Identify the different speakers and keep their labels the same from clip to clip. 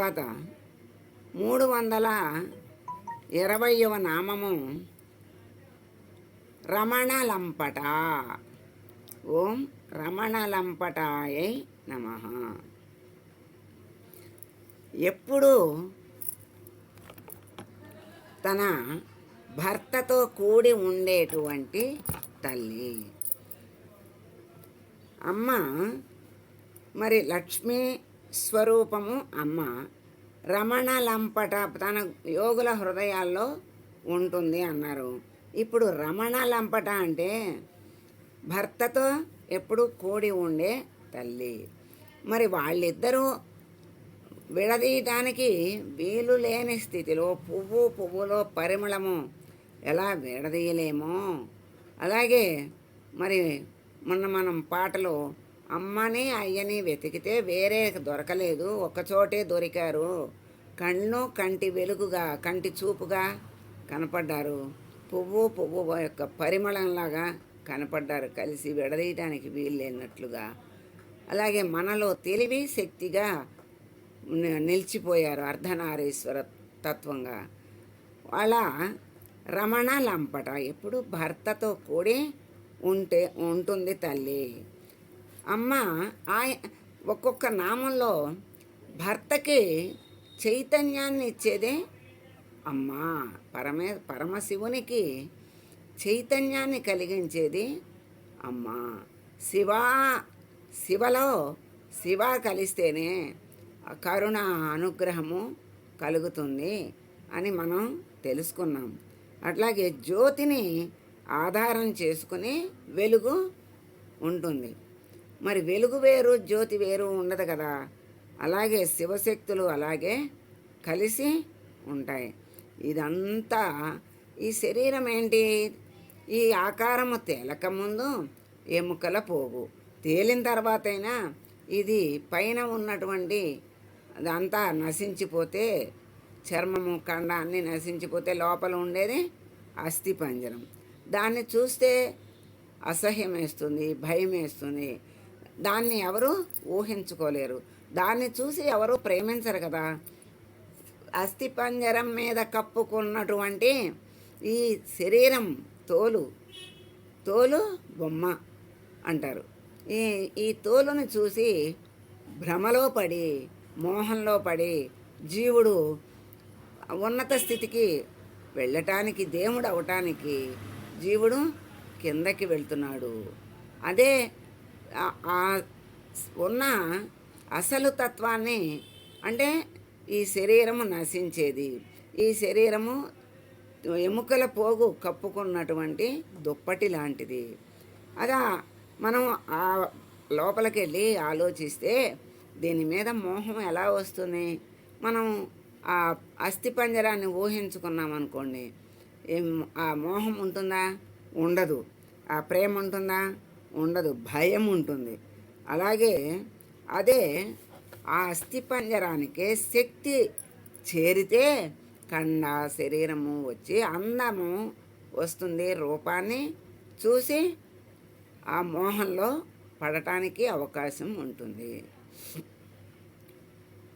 Speaker 1: తర్వాత మూడు వందల ఇరవయవ నామము రమణలంపట. ఓం రమణలంపటాయ నమ. ఎప్పుడు తన భర్తతో కూడి ఉండేటువంటి తల్లి. అమ్మ మరి లక్ష్మీ స్వరూపము అమ్మ. రమణ లంపట తన యోగుల హృదయాల్లో ఉంటుంది అన్నారు. ఇప్పుడు రమణ లంపట అంటే భర్తతో ఎప్పుడు కూడి ఉండే తల్లి. మరి వాళ్ళిద్దరూ విడదీయటానికి వీలు లేని స్థితిలో పువ్వు పువ్వులో పరిమళము ఎలా విడదీయలేమో. అలాగే మరి మొన్న మనం పాటలో అమ్మని అయ్యని వెతికితే వేరే దొరకలేదు. ఒక్కచోటే దొరికారు. కన్ను కంటి వెలుగుగా కంటి చూపుగా కనపడ్డారు. పువ్వు పువ్వు యొక్క పరిమళంలాగా కనపడ్డారు. కలిసి విడదీయటానికి వీలు లేనట్లుగా అలాగే మనలో తెలివి శక్తిగా నిలిచిపోయారు అర్ధనారీశ్వర తత్వంగా. అలా రమణ లంపట ఎప్పుడు భర్తతో కూడి ఉంటే ఉంటుంది తల్లి. అమ్మ ఆయ ఒక్కొక్క నామంలో భర్తకి చైతన్యాన్ని ఇచ్చేదే అమ్మ. పరమే పరమశివునికి చైతన్యాన్ని కలిగించేది అమ్మ. శివ శివలో శివ కలిస్తేనే కరుణ అనుగ్రహము కలుగుతుంది అని మనం తెలుసుకున్నాం. అట్లాగే జ్యోతిని ఆధారం చేసుకుని వెలుగు ఉంటుంది. మరి వెలుగు వేరు జ్యోతి వేరు ఉండదు కదా. అలాగే శివశక్తులు అలాగే కలిసి ఉంటాయి. ఇదంతా ఈ శరీరం ఏంటి? ఈ ఆకారము తేలక ముందు ఎముకల పోగు. తేలిన తర్వాతైనా ఇది పైన ఉన్నటువంటి అదంతా నశించిపోతే చర్మము కండ అన్నీ నశించిపోతే లోపల ఉండేది అస్థి పంజరం. దాన్ని చూస్తే అసహ్యం వేస్తుంది భయం వేస్తుంది దాన్ని ఎవరు ఊహించుకోలేరు. దాన్ని చూసి ఎవరు ప్రేమించరు కదా. అస్థిపంజరం మీద కప్పుకున్నటువంటి ఈ శరీరం తోలు తోలు బొమ్మ అంటారు. ఈ ఈ తోలును చూసి భ్రమలో పడి మోహంలో పడి జీవుడు ఉన్నత స్థితికి వెళ్ళటానికి దేవుడు అవటానికి జీవుడు కిందకి వెళ్తున్నాడు. అదే ఉన్న అసలు తత్వాన్ని అంటే ఈ శరీరము నశించేది. ఈ శరీరము ఎముకల పోగు కప్పుకున్నటువంటి దుప్పటి లాంటిది. అదా మనం ఆ లోపలికి వెళ్ళి ఆలోచిస్తే దీని మీద మోహం ఎలా వస్తుంది? మనం ఆ అస్థిపంజరాన్ని ఊహించుకున్నాం అనుకోండి ఆ మోహం ఉంటుందా? ఉండదు. ఆ ప్రేమ ఉంటుందా? ఉండదు భయం ఉంటుంది. అలాగే అదే ఆ అస్థిపంజరానికి శక్తి చేరితే కండ శరీరము వచ్చి అందము వస్తుంది రూపాన్ని చూసి ఆ మోహంలో పడటానికి అవకాశం ఉంటుంది.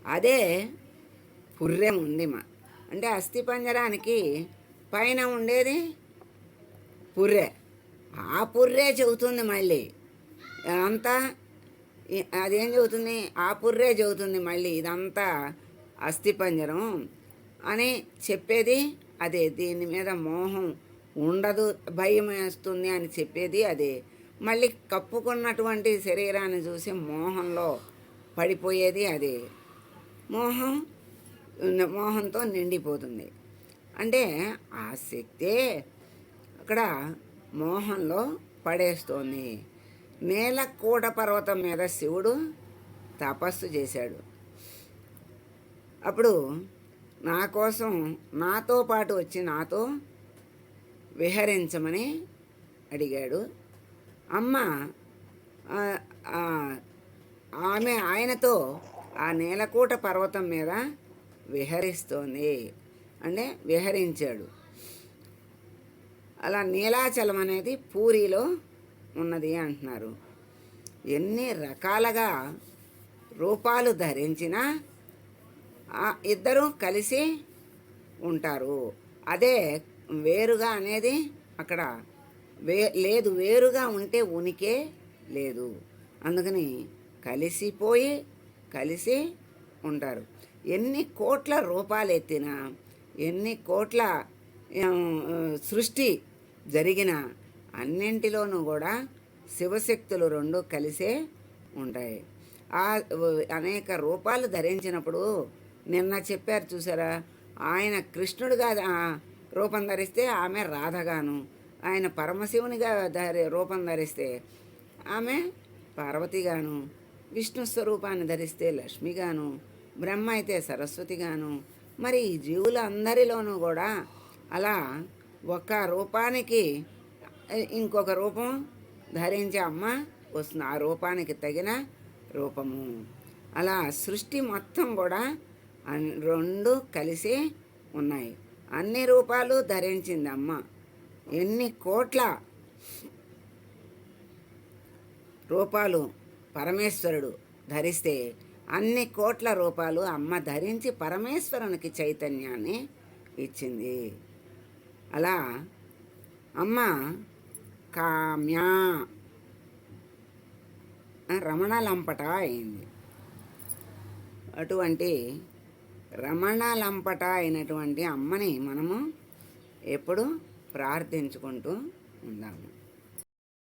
Speaker 1: అదే పుర్రెం ఉంది మా. అంటే అస్థిపంజరానికి పైన ఉండేది పుర్రె. ఆ పుర్రే చెబుతుంది మళ్ళీ. అంతా అదేం చెబుతుంది? ఆ పుర్రే చెబుతుంది మళ్ళీ. ఇదంతా అస్థిపంజరం అని చెప్పేది అదే. దీని మీద మోహం ఉండదు భయం వేస్తుంది అని చెప్పేది అదే. మళ్ళీ కప్పుకున్నటువంటి శరీరాన్ని చూసి మోహంలో పడిపోయేది అదే. మోహం మోహంతో నిండిపోతుంది. అంటే ఆ శక్తే అక్కడ మోహంలో పడేస్తోంది. నేలకూట పర్వతం మీద శివుడు తపస్సు చేశాడు. అప్పుడు నా కోసం నాతో పాటు వచ్చి నాతో విహరించమని అడిగాడు. అమ్మ ఆమె ఆయనతో ఆ నేలకూట పర్వతం మీద విహరిస్తోంది అంటే విహరించాడు. అలా నీలాచలం అనేది పూరిలో ఉన్నది అంటున్నారు. ఎన్ని రకాలుగా రూపాలు ధరించినా ఇద్దరూ ఇద్దరు కలిసి ఉంటారు. అదే వేరుగా అనేది అక్కడ వే లేదు వేరుగా ఉంటే ఉనికే లేదు. అందుకని కలిసిపోయి కలిసి ఉంటారు. ఎన్ని కోట్ల రూపాలు ఎత్తినా ఎన్ని కోట్ల సృష్టి జరిగిన అన్నింటిలోనూ కూడా శివశక్తులు రెండు కలిసే ఉంటాయి. ఆ అనేక రూపాలు ధరించినప్పుడు నిన్న చెప్పారు చూసారా? ఆయన కృష్ణుడిగా రూపం ధరిస్తే ఆమె రాధగాను ఆయన పరమశివునిగా ధరి రూపం ధరిస్తే ఆమె పార్వతిగాను విష్ణు స్వరూపాన్ని ధరిస్తే లక్ష్మిగాను బ్రహ్మ అయితే సరస్వతిగాను మరి ఈ జీవులందరిలోనూ కూడా అలా ఒక రూపానికి ఇంకొక రూపం ధరించే అమ్మ వస్తుంది. ఆ రూపానికి తగిన రూపము. అలా సృష్టి మొత్తం కూడా రెండు కలిసి ఉన్నాయి. అన్ని రూపాలు ధరించింది అమ్మ. ఎన్ని కోట్ల రూపాలు పరమేశ్వరుడు ధరిస్తే అన్ని కోట్ల రూపాలు అమ్మ ధరించి పరమేశ్వరునికి చైతన్యాన్ని ఇచ్చింది. అలా అమ్మ కామ్య రమణ లంపట అయింది. అటువంటి రమణ లంపట అయినటువంటి అమ్మని మనము ఎప్పుడు ప్రార్థించుకుంటూ ఉందాము